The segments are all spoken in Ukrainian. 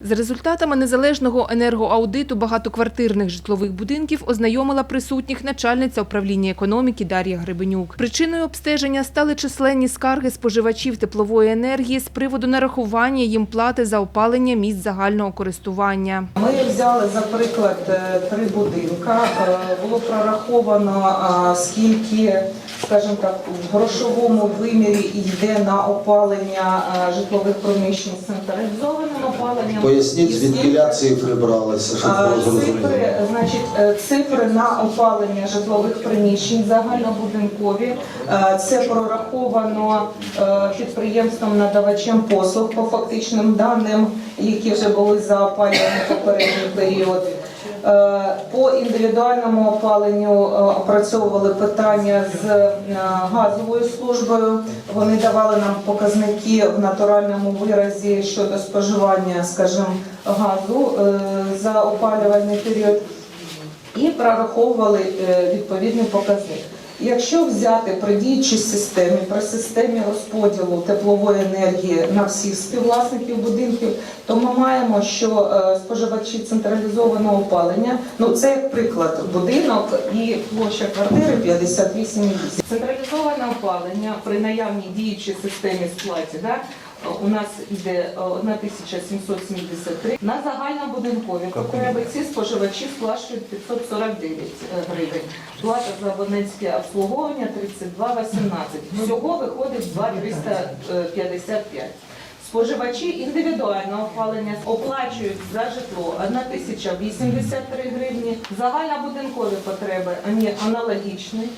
З результатами незалежного енергоаудиту багатоквартирних житлових будинків ознайомила присутніх начальниця управління економіки Дар'я Гребенюк. Причиною обстеження стали численні скарги споживачів теплової енергії з приводу нарахування їм плати за опалення місць загального користування. Ми взяли за приклад е, три будинка. Е, Було прораховано скільки, скажімо так, в грошовому вимірі йде на опалення житлових приміщень з централізованим опаленням. Поясніть, І звідки скільки- цифри бралися, щоб. Цифри, значить, е, цифри на опалення житлових приміщень загальнобудинкові. Е, Це прораховано е, підприємством надавачем послуг по фактичним даним, які вже були за опалювані попередній період. Е, По індивідуальному опаленню е, опрацьовували питання з е, газовою службою. Вони давали нам показники в натуральному виразі щодо споживання, скажімо, газу за опалювальний період і прораховували відповідний показник. Якщо взяти при діючій системі, при системі розподілу теплової енергії на всіх співвласників будинків, то ми маємо, що е, споживачі централізованого опалення, ну це як приклад, будинок і площа квартири 58,8. Централізоване опалення при наявній діючій системі сплаті, да, у нас йде е, 1773. На загальнобудинкові потреби ці споживачі сплачують 549 гривень. Плата за абонентське обслуговування 32,18. Всього виходить 2,355. Споживачі індивідуального опалення оплачують за житло 1083 гривні, загальнобудинкові потреби аналогічні,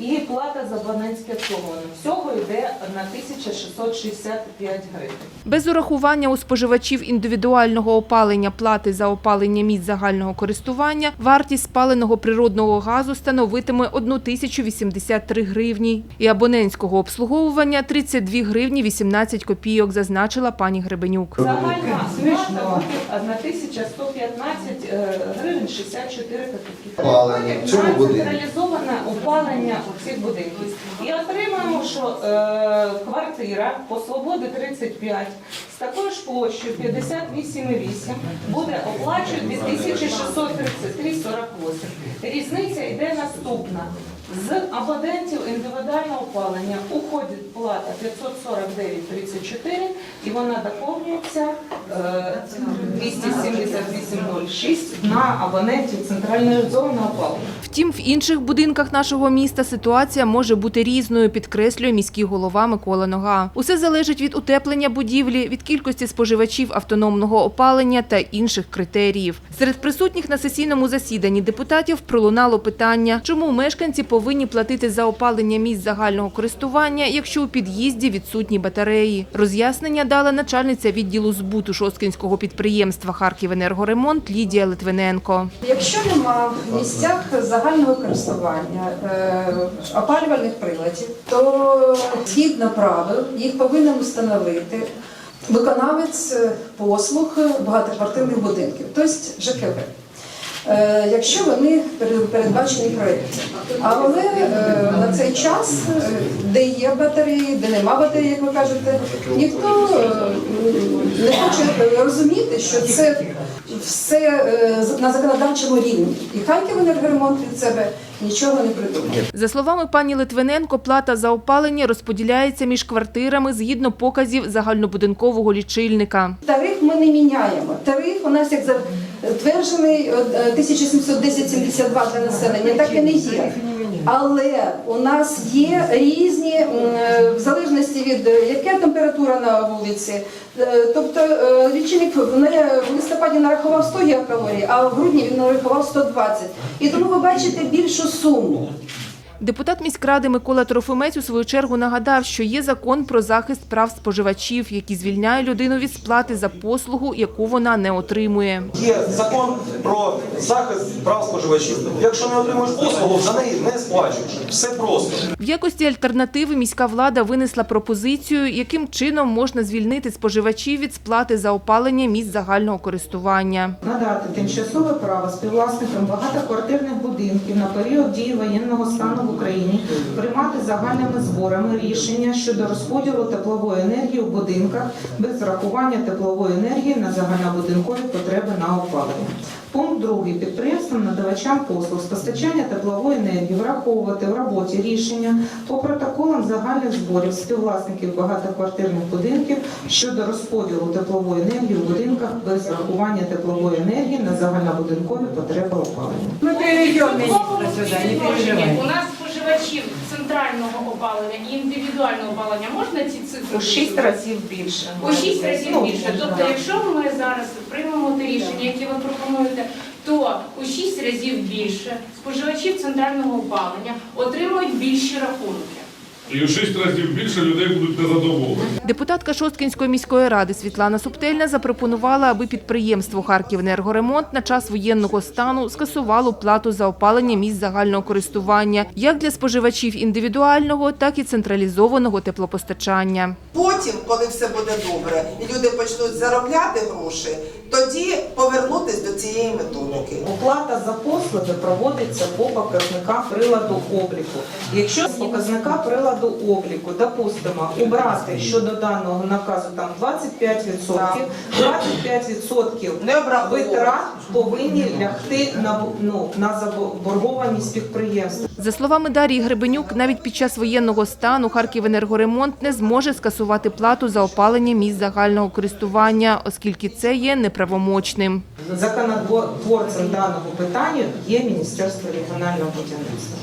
і плата за абонентське обслуговування. Всього йде на 1665 гривень. Без урахування у споживачів індивідуального опалення плати за опалення місць загального користування вартість спаленого природного газу становитиме 1083 гривні і абонентського обслуговування 32 гривні 18 копійок, зазначила пані Гребенюк. Загальна плата буде 1115 е, гривень 64 копійки. Опалення централізоване опалення цих будинків. І отримаємо, що е, квартира по свободи 35 з такою ж площею 58,8 буде оплачувати 2633,48. Різниця йде наступна. З абонентів індивідуального опалення уходить плата 549,34 і вона доповнюється е, 278,06 на абонентів централізованого опалення. Втім, в інших будинках нашого міста ситуація може бути різною, підкреслює міський голова Микола Нога. Усе залежить від утеплення будівлі, від кількості споживачів автономного опалення та інших критеріїв. Серед присутніх на сесійному засіданні депутатів пролунало питання, чому мешканці повинні платити за опалення місць загального користування, якщо у під'їзді відсутні батареї. Роз'яснення дала начальниця відділу збуту шосткинського підприємства «Харківенергоремонт» Лідія Литвиненко. Якщо нема в місцях загального користування е, опалювальних приладів, то згідно правил їх повинен встановити виконавець е, послуг багатоквартирних будинків, тобто ЖКВ. Е, Якщо вони пере- передбачені в. Але на цей час, е, де є батареї, де нема батареї, як ви кажете, ніхто е, не хоче розуміти, що це все на законодавчому рівні. І Харків енергоремонт від себе нічого не придумав. За словами пані Литвиненко, плата за опалення розподіляється між квартирами згідно показів загальнобудинкового лічильника. Тариф ми не міняємо. Тариф у нас як затверджений е, 1710-72 для населення, так і не є. Але у нас є різні, е, в залежності від е, яка температура на вулиці. Е, Тобто е, лічильник в листопаді нарахував 100 гігакалорій, а в грудні він нарахував 120. І тому ви бачите більшу суму. Депутат міськради Микола Трофимець у свою чергу нагадав, що є закон про захист прав споживачів, який звільняє людину від сплати за послугу, яку вона не отримує. Є закон про захист прав споживачів. Якщо не отримуєш послугу, за неї не сплачуєш. Все просто. В якості альтернативи міська влада винесла пропозицію, яким чином можна звільнити споживачів від сплати за опалення місць загального користування. Надати тимчасове право співвласникам багатоквартирних будинків на період дії воєнного стану в Україні приймати загальними зборами рішення щодо розподілу теплової енергії у будинках без врахування теплової енергії на загальнобудинкові потреби на опалення. Пункт другий. Підприємствам надавачам послуг з постачання теплової енергії враховувати в роботі рішення по протоколам загальних зборів співвласників багатоквартирних будинків щодо розподілу теплової енергії у будинках без врахування теплової енергії на загальнобудинкові потреби опалення. Мы перейдем министра сюда, не Положення. Споживачів центрального опалення і індивідуального опалення можна ці цифри? У шість разів більше. У шість разів Ну, більше. Тобто, якщо ми зараз приймемо те рішення, яке ви пропонуєте, то у шість разів більше споживачів центрального опалення отримують більші рахунки. І у шість разів більше людей будуть незадоволені. Депутатка Шосткинської міської ради Світлана Субтельна запропонувала, аби підприємство «Харківенергоремонт» на час воєнного стану скасувало плату за опалення місць загального користування як для споживачів індивідуального, так і централізованого теплопостачання. Потім, коли все буде добре, і люди почнуть заробляти гроші, тоді повернутись до цієї методики. Оплата за послуги проводиться по показникам приладу обліку. Якщо з показника приладу обліку, допустимо, убрати щодо даного наказу там 25%, 25% Не витрат повинні лягти на, ну, на заборгованість підприємства. За словами Дарії Гребенюк, навіть під час воєнного стану «Харківенергоремонт» не зможе скасувати плату за опалення місць загального користування, оскільки це є неправомочним. Законотворцем даного питання є Міністерство регіонального будівництва.